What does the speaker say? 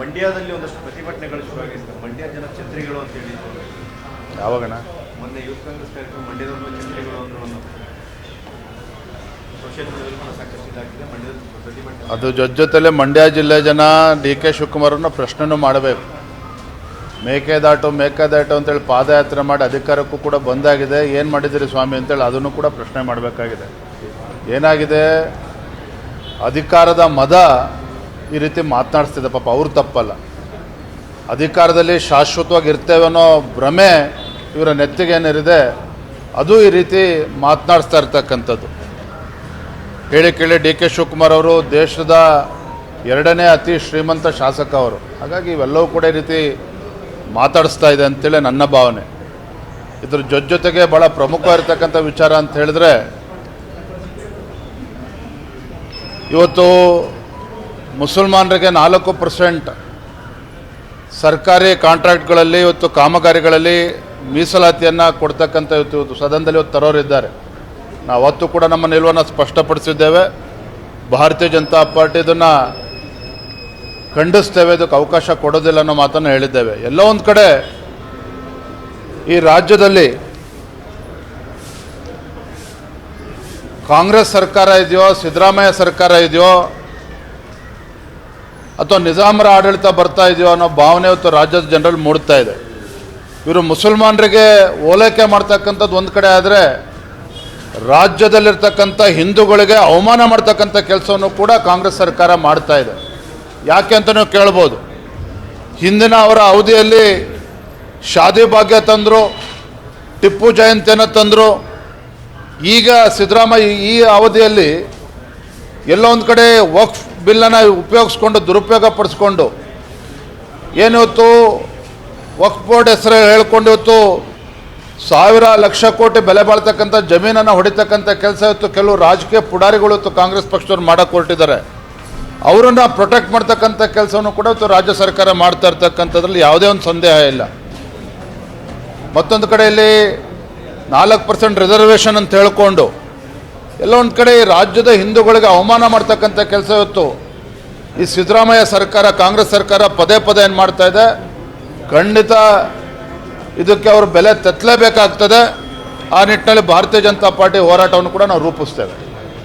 ಮಂಡ್ಯದಲ್ಲಿ ಒಂದಷ್ಟು ಪ್ರತಿಭಟನೆಗಳು ಶುರುವಾಗಿದೆ ಮಂಡ್ಯ ಜನ ಛತ್ರಿಗಳು ಅಂತ ಹೇಳಿ. ಯಾವಾಗಣ ಮೊನ್ನೆ ಯೂತ್ ಕಾಂಗ್ರೆಸ್ ಕಾರ್ಯಕ್ರಮ ಮಂಡ್ಯದಲ್ಲೂ ಛತ್ರಿಗಳು ಅಂದ್ರೆ ಒಂದು ಅದು ಜೊತೆ ಜೊತೆಲೆ ಮಂಡ್ಯ ಜಿಲ್ಲೆ ಜನ ಡಿ ಕೆ ಶಿವಕುಮಾರನ್ನ ಪ್ರಶ್ನೆನೂ ಮಾಡಬೇಕು. ಮೇಕೆದಾಟು ಮೇಕೆದಾಟು ಅಂತೇಳಿ ಪಾದಯಾತ್ರೆ ಮಾಡಿ ಅಧಿಕಾರಕ್ಕೂ ಕೂಡ ಬಂದಾಗಿದೆ. ಏನು ಮಾಡಿದ್ದೀರಿ ಸ್ವಾಮಿ ಅಂತೇಳಿ ಅದನ್ನು ಕೂಡ ಪ್ರಶ್ನೆ ಮಾಡಬೇಕಾಗಿದೆ. ಏನಾಗಿದೆ? ಅಧಿಕಾರದ ಮದ ಈ ರೀತಿ ಮಾತನಾಡಿಸ್ತಿದೆ, ಪಾಪ ಅವ್ರ ತಪ್ಪಲ್ಲ. ಅಧಿಕಾರದಲ್ಲಿ ಶಾಶ್ವತವಾಗಿ ಇರ್ತೇವೆ ಅನ್ನೋ ಭ್ರಮೆ ಇವರ ನೆತ್ತಿಗೇನಿರಿದೆ ಅದು ಈ ರೀತಿ ಮಾತನಾಡಿಸ್ತಾ ಇರ್ತಕ್ಕಂಥದ್ದು. ಹೇಳಿ ಕೇಳಿ ಡಿ ಕೆ ಶಿವಕುಮಾರ್ ಅವರು ದೇಶದ ಎರಡನೇ ಅತಿ ಶ್ರೀಮಂತ ಶಾಸಕ ಅವರು. ಹಾಗಾಗಿ ಇವೆಲ್ಲವೂ ಕೂಡ ಈ ರೀತಿ ಮಾತಾಡಿಸ್ತಾ ಇದೆ ಅಂತೇಳಿ ನನ್ನ ಭಾವನೆ. ಇದ್ರ ಜೊತೆ ಜೊತೆಗೆ ಭಾಳ ಪ್ರಮುಖವಾಗಿರ್ತಕ್ಕಂಥ ವಿಚಾರ ಅಂತ ಹೇಳಿದ್ರೆ, ಇವತ್ತು ಮುಸಲ್ಮಾನರಿಗೆ ನಾಲ್ಕು ಪರ್ಸೆಂಟ್ ಸರ್ಕಾರಿ ಕಾಂಟ್ರಾಕ್ಟ್ಗಳಲ್ಲಿ ಇವತ್ತು ಕಾಮಗಾರಿಗಳಲ್ಲಿ ಮೀಸಲಾತಿಯನ್ನು ಕೊಡ್ತಕ್ಕಂಥ ಇವತ್ತು ಸದನದಲ್ಲಿ ಇವತ್ತು ತರೋರಿದ್ದಾರೆ ನಾವು ಅವತ್ತು ಕೂಡ ನಮ್ಮ ನಿಲುವನ್ನು ಸ್ಪಷ್ಟಪಡಿಸಿದ್ದೇವೆ. ಭಾರತೀಯ ಜನತಾ ಪಾರ್ಟಿ ಇದನ್ನು ಖಂಡಿಸ್ತೇವೆ, ಇದಕ್ಕೆ ಅವಕಾಶ ಕೊಡೋದಿಲ್ಲ ಅನ್ನೋ ಮಾತನ್ನು ಹೇಳಿದ್ದೇವೆ. ಎಲ್ಲೋ ಒಂದು ಕಡೆ ಈ ರಾಜ್ಯದಲ್ಲಿ ಕಾಂಗ್ರೆಸ್ ಸರ್ಕಾರ ಇದೆಯೋ, ಸಿದ್ದರಾಮಯ್ಯ ಸರ್ಕಾರ ಇದೆಯೋ ಅಥವಾ ನಿಜಾಮರ ಆಡಳಿತ ಬರ್ತಾ ಇದೆಯೋ ಅನ್ನೋ ಭಾವನೆ ಇವತ್ತು ರಾಜ್ಯದ ಜನರಲ್ಲಿ ಮೂಡ್ತಾ ಇದೆ. ಇವರು ಮುಸಲ್ಮಾನರಿಗೆ ಓಲೈಕೆ ಮಾಡ್ತಕ್ಕಂಥದ್ದು ಒಂದು ಕಡೆ ಆದರೆ ರಾಜ್ಯದಲ್ಲಿರ್ತಕ್ಕಂಥ ಹಿಂದೂಗಳಿಗೆ ಅವಮಾನ ಮಾಡ್ತಕ್ಕಂಥ ಕೆಲಸವನ್ನು ಕೂಡ ಕಾಂಗ್ರೆಸ್ ಸರ್ಕಾರ ಮಾಡ್ತಾ ಇದೆ. ಯಾಕೆ ಅಂತ ನೀವು ಕೇಳ್ಬೋದು. ಹಿಂದಿನ ಅವರ ಅವಧಿಯಲ್ಲಿ ಶಾದಿ ಭಾಗ್ಯ ತಂದರು, ಟಿಪ್ಪು ಜಯಂತಿಯನ್ನು ತಂದರು. ಈಗ ಸಿದ್ದರಾಮಯ್ಯ ಈ ಅವಧಿಯಲ್ಲಿ ಎಲ್ಲೋ ಒಂದು ಕಡೆ ವಕ್ಫ್ ಬಿಲ್ಲನ್ನು ಉಪಯೋಗಿಸ್ಕೊಂಡು, ದುರುಪಯೋಗ ಪಡಿಸ್ಕೊಂಡು ಏನಿವತ್ತು ವಕ್ಫ್ ಬೋರ್ಡ್ ಹೆಸರು ಹೇಳ್ಕೊಂಡು ಇವತ್ತು ಸಾವಿರ ಲಕ್ಷ ಕೋಟಿ ಬೆಲೆ ಬಾಳ್ತಕ್ಕಂಥ ಜಮೀನನ್ನು ಹೊಡಿತಕ್ಕಂಥ ಕೆಲಸ ಇವತ್ತು ಕೆಲವು ರಾಜಕೀಯ ಪುಡಾರಿಗಳು ಇವತ್ತು ಕಾಂಗ್ರೆಸ್ ಪಕ್ಷದವ್ರು ಮಾಡಕ್ಕೆ ಹೊರಟಿದ್ದಾರೆ. ಅವರನ್ನ ಪ್ರೊಟೆಕ್ಟ್ ಮಾಡ್ತಕ್ಕಂಥ ಕೆಲಸವನ್ನು ಕೂಡ ಇವತ್ತು ರಾಜ್ಯ ಸರ್ಕಾರ ಮಾಡ್ತಾ ಇರ್ತಕ್ಕಂಥದ್ರಲ್ಲಿ ಯಾವುದೇ ಒಂದು ಸಂದೇಹ ಇಲ್ಲ. ಮತ್ತೊಂದು ಕಡೆಯಲ್ಲಿ ನಾಲ್ಕು ಪರ್ಸೆಂಟ್ ರಿಸರ್ವೇಷನ್ ಅಂತ ಹೇಳ್ಕೊಂಡು ಎಲ್ಲ ಒಂದು ಕಡೆ ರಾಜ್ಯದ ಹಿಂದೂಗಳಿಗೆ ಅವಮಾನ ಮಾಡ್ತಕ್ಕಂಥ ಕೆಲಸ ಇವತ್ತು ಈ ಸಿದ್ದರಾಮಯ್ಯ ಸರ್ಕಾರ, ಕಾಂಗ್ರೆಸ್ ಸರ್ಕಾರ ಪದೇ ಪದೇ ಏನು ಮಾಡ್ತಾ ಇದೆ? ಖಂಡಿತ ಇದಕ್ಕೆ ಅವರು ಬೆಲೆ ತೆತ್ತಲೇಬೇಕಾಗ್ತದೆ ಆ ನಿಟ್ಟಿನಲ್ಲಿ ಭಾರತೀಯ ಜನತಾ ಪಾರ್ಟಿ ಹೋರಾಟವನ್ನು ಕೂಡ ನಾವು ರೂಪಿಸ್ತೇವೆ.